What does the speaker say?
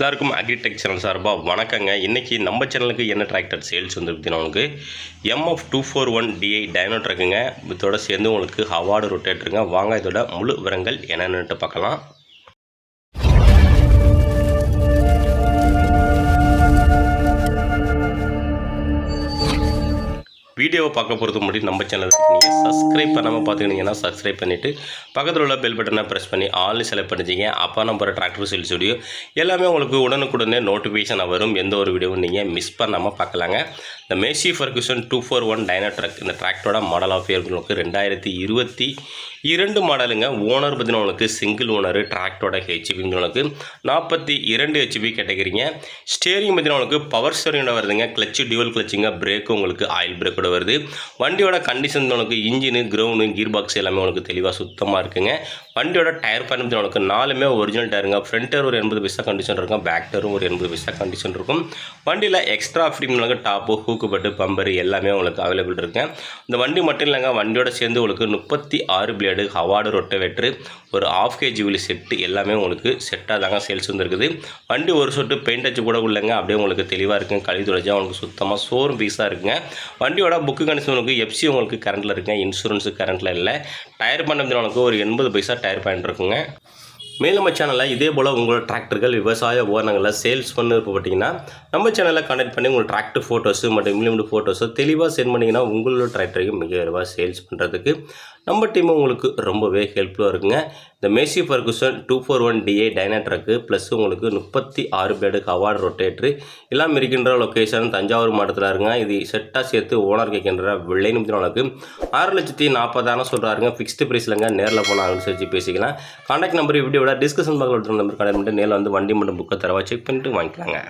எல்லாருக்கும் agritech channel சார்பாக வணக்கங்க. இன்றைக்கி நம்ம சேனலுக்கு என்ன டிராக்டர் சேல்ஸ் வந்து உங்களுக்கு MF two four one DI dino ட்ரக்குங்க இதோட சேர்ந்து உங்களுக்கு அவார்டு ரொட்டேட்டருங்க வாங்க இதோட முழு விவரங்கள் என்னென்னுட்டு பார்க்கலாம். வீடியோவை பார்க்க போகிறது முன்னாடி நம்ம சேனலுக்கு நீங்கள் சப்ஸ்கிரைப் பண்ணாமல் பார்த்துக்கிட்டீங்கன்னா சப்ஸ்கிரைப் பண்ணிவிட்டு பக்கத்தில் உள்ள பெல் பட்டனை ப்ரெஸ் பண்ணி ஆல்னு செலக்ட் பண்ணிச்சிங்க அப்போ நம்ம போகிற டிராக்டர் சேல்ஸ் வீடியோ எல்லாமே உங்களுக்கு உடனுக்குடனே நோட்டிஃபிகேஷன் வரும். எந்த ஒரு வீடியோவும் நீங்கள் மிஸ் பண்ணாமல் பார்க்கலாங்க. இந்த Massey Ferguson two four one Dynatrack இந்த ட்ராக்டோட மாடல் ஆஃப் இயர் உங்களுக்கு ரெண்டாயிரத்தி இருபத்தி இரண்டு மாடலுங்க ஓனர் பார்த்தீங்கன்னா உங்களுக்கு சிங்கிள் ஓனர் டிராக்டரோட ஹெச்பிங்க உங்களுக்கு நாற்பத்தி இரண்டு ஹெச்பி கேட்டகிரிங்க ஸ்டேரிங் பார்த்தீங்கன்னா உங்களுக்கு பவர் ஸ்டேரிங்கோட வருதுங்க. கிளச்சு டியூவல் கிளச்சிங்க பிரேக்கும் உங்களுக்கு ஆயில் பிரேக்கோட வருது. வண்டியோட கண்டிஷன் உங்களுக்கு இன்ஜினு கிரவுண்டு கீர் பாக்ஸ் எல்லாமே உங்களுக்கு தெளிவாக சுத்தமாக இருக்குங்க. வண்டியோட டயர் பயணம் உங்களுக்கு நாலுமே ஒரிஜினல் டயருங்க ஃப்ரண்ட் டயர் ஒரு எண்பது பைசா கண்டிஷன் இருக்கும் பேக் டயரும் ஒரு எண்பது பைசா கண்டிஷன் இருக்கும். வண்டியில் எக்ஸ்ட்ரா ஃப்ரீம் உங்களுக்கு டாப்பு ஹூக் தூக்குப்பட்டு பம்பர் எல்லாமே உங்களுக்கு அவைலபிள் இருக்கேன் இந்த வண்டி மட்டும் இல்லைங்க வண்டியோட சேர்ந்து உங்களுக்கு முப்பத்தி ஆறு பிளேடு ஹவார்டு ரொட்டவேட்ரு ஒரு ஆஃப் கேஜி வீல் செட்டு எல்லாமே உங்களுக்கு செட்டாக தாங்க சேல்ஸ் வந்துருக்குது. வண்டி ஒரு சொட்டு பெயிண்ட் அச்சு கூட இல்லைங்க அப்படியே உங்களுக்கு தெளிவாக இருக்குங்க கழுவி துடைச்சா உங்களுக்கு சுத்தமாக சோறும் பீஸாக இருக்குங்க. வண்டியோட புக்கு கணிசம் உங்களுக்கு எஃப்சி உங்களுக்கு கரண்ட்டில் இருக்குங்க இன்சூரன்ஸு கரண்ட்டில் இல்லை. டயர் பண்ண உங்களுக்கு ஒரு எண்பது பைசா டயர் பாயிண்ட் இருக்குங்க. மேலும் நம்ம சேனலில் இதே போல் உங்களோட டிராக்டர்கள் விவசாய உபகரணங்களை சேல்ஸ் பண்ண பார்த்தீங்கன்னா நம்ம சேனலில் கனெக்ட் பண்ணி உங்கள் டிராக்டர் ஃபோட்டோஸு மற்றும் இம்ப்ளிமெண்ட் ஃபோட்டோஸை தெளிவாக சென்ட் பண்ணிங்கன்னா உங்களோட டிராக்டருக்கு மிக விரைவாக சேல்ஸ் பண்ணுறதுக்கு நம்ம டீம் உங்களுக்கு ரொம்பவே ஹெல்ப்ஃபுல்லாக இருக்குங்க. இந்த Massey Ferguson two four one DI Dynatrack plus உங்களுக்கு முப்பத்தி ஆறு பேடு அவார்டு ரொட்டேட்ரு எல்லாம் இருக்கின்ற லொக்கேஷன் தஞ்சாவூர் மாவட்டத்தில் இருங்க இது செட்டாக சேர்த்து ஓனர் கேட்கின்ற விலைன்னு உங்களுக்கு ஆறு லட்சத்தி நாற்பதாயிரம் சொல்கிறாருங்க ஃபிக்ஸ்டு ப்ரைஸ்லங்க நேரில் போனால் அனுசரித்து பேசிக்கலாம். கான்டாக்ட் நம்பர் வீடியோட டிஸ்கஷன் பார்க்க நம்பர் கடை பண்ணிட்டு நேரில் வந்து வண்டி மட்டும் புக்கை தரவா செக் பண்ணிட்டு வாங்கிக்கலாங்க.